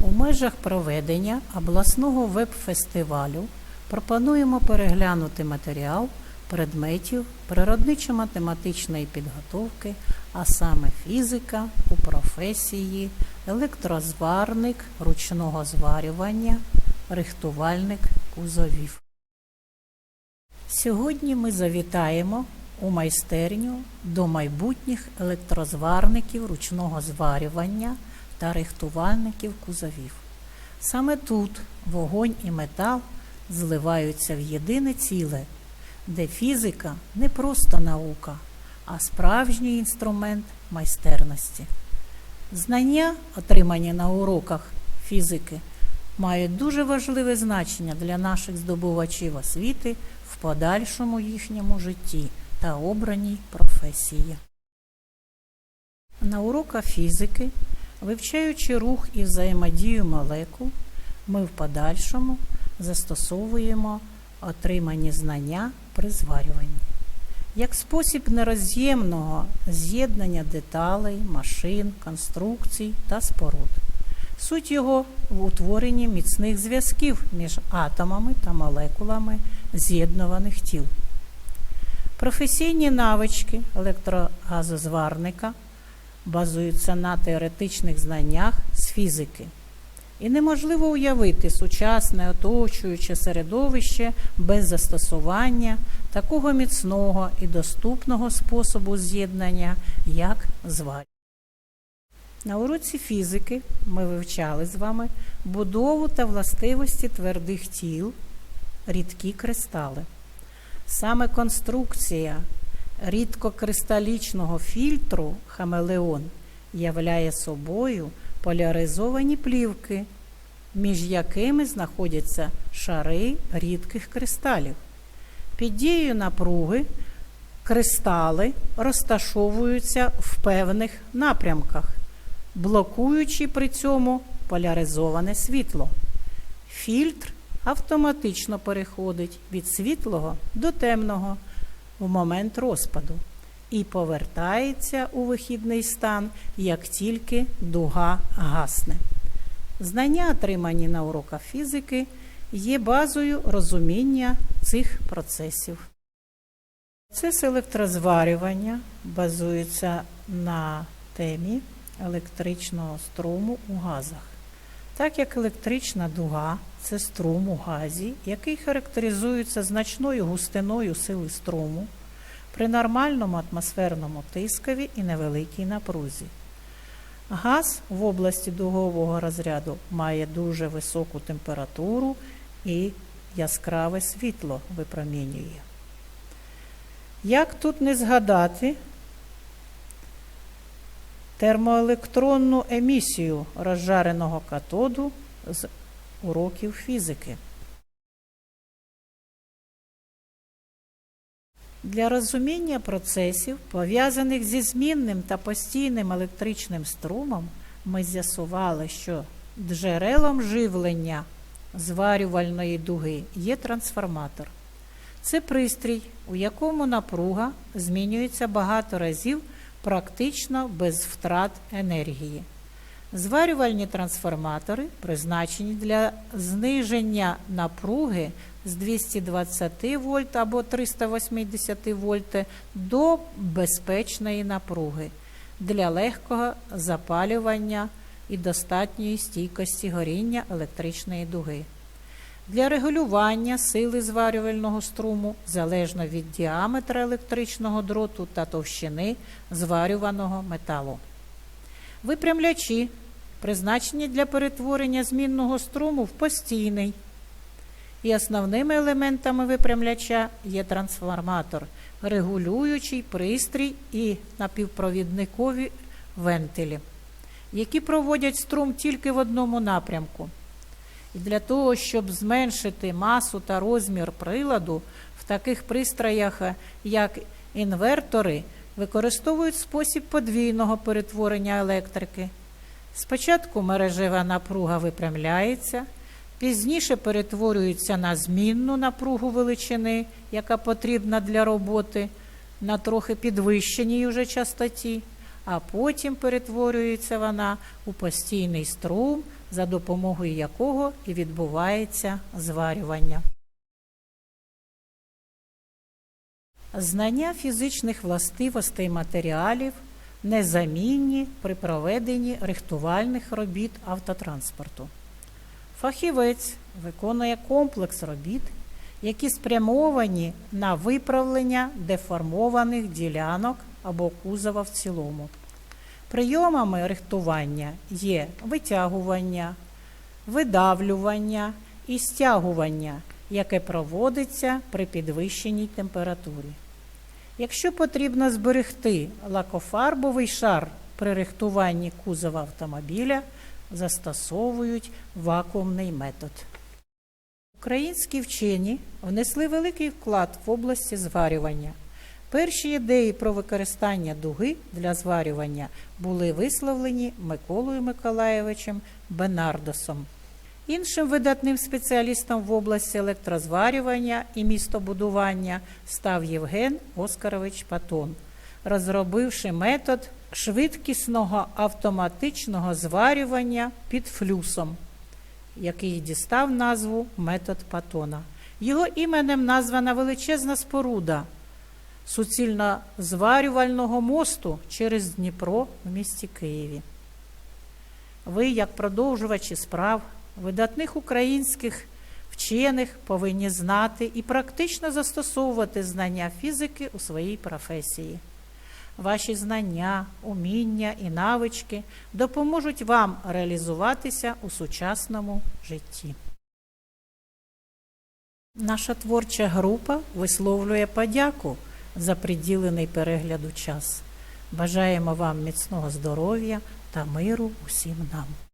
У межах проведення обласного веб-фестивалю пропонуємо переглянути матеріал предметів природничо-математичної підготовки, а саме фізика у професії, електрозварник ручного зварювання, рихтувальник кузовів. Сьогодні ми завітаємо у майстерню до майбутніх електрозварників ручного зварювання та рихтувальників кузовів. Саме тут вогонь і метал зливаються в єдине ціле, де фізика не просто наука, а справжній інструмент майстерності. Знання, отримані на уроках фізики, мають дуже важливе значення для наших здобувачів освіти в подальшому їхньому житті та обраній професії. На уроках фізики, вивчаючи рух і взаємодію молекул, ми в подальшому застосовуємо отримані знання при зварюванні як спосіб нероз'ємного з'єднання деталей, машин, конструкцій та споруд. Суть його в утворенні міцних зв'язків між атомами та молекулами з'єднуваних тіл. Професійні навички електрогазозварника базуються на теоретичних знаннях з фізики. І неможливо уявити сучасне оточуюче середовище без застосування такого міцного і доступного способу з'єднання, як зварювання. На уроці фізики ми вивчали з вами будову та властивості твердих тіл, рідкі кристали. Саме конструкція рідкокристалічного фільтру хамелеон являє собою поляризовані плівки, між якими знаходяться шари рідких кристалів. Під дією напруги кристали розташовуються в певних напрямках, блокуючи при цьому поляризоване світло. Фільтр автоматично переходить від світлого до темного в момент розпаду і повертається у вихідний стан, як тільки дуга гасне. Знання, отримані на уроках фізики, є базою розуміння цих процесів. Процес електрозварювання базується на темі електричного струму у газах. Так як електрична дуга це струм у газі, який характеризується значною густиною сили струму при нормальному атмосферному тискові і невеликій напрузі. Газ в області дугового розряду має дуже високу температуру і яскраве світло випромінює. Як тут не згадати термоелектронну емісію розжареного катоду з уроків фізики? Для розуміння процесів, пов'язаних зі змінним та постійним електричним струмом, ми з'ясували, що джерелом живлення зварювальної дуги є трансформатор. Це пристрій, у якому напруга змінюється багато разів практично без втрат енергії. Зварювальні трансформатори призначені для зниження напруги з 220 вольт або 380 вольт до безпечної напруги для легкого запалювання і достатньої стійкості горіння електричної дуги. Для регулювання сили зварювального струму залежно від діаметра електричного дроту та товщини зварюваного металу. Випрямлячі призначені для перетворення змінного струму в постійний. І основними елементами випрямляча є трансформатор, регулюючий пристрій і напівпровідникові вентилі, які проводять струм тільки в одному напрямку. І для того, щоб зменшити масу та розмір приладу, в таких пристроях, як інвертори, використовують спосіб подвійного перетворення електрики. Спочатку мережева напруга випрямляється, пізніше перетворюється на змінну напругу величини, яка потрібна для роботи на трохи підвищеній уже частоті, а потім перетворюється вона у постійний струм за допомогою якого і відбувається зварювання. Знання фізичних властивостей матеріалів незамінні при проведенні рихтувальних робіт автотранспорту. Фахівець виконує комплекс робіт, які спрямовані на виправлення деформованих ділянок або кузова в цілому. Прийомами рихтування є витягування, видавлювання і стягування, яке проводиться при підвищеній температурі. Якщо потрібно зберегти лакофарбовий шар при рихтуванні кузова автомобіля, застосовують вакуумний метод. Українські вчені внесли великий вклад в області зварювання. Перші ідеї про використання дуги для зварювання були висловлені Миколою Миколаєвичем Бенардосом. Іншим видатним спеціалістом в області електрозварювання і містобудування став Євген Оскарович Патон, розробивши метод швидкісного автоматичного зварювання під флюсом, який дістав назву метод Патона. Його іменем названа величезна споруда суцільно зварювального мосту через Дніпро в місті Києві. Ви, як продовжувачі справ, видатних українських вчених, повинні знати і практично застосовувати знання фізики у своїй професії. Ваші знання, уміння і навички допоможуть вам реалізуватися у сучасному житті. Наша творча група висловлює подяку за приділений перегляду час. Бажаємо вам міцного здоров'я та миру усім нам.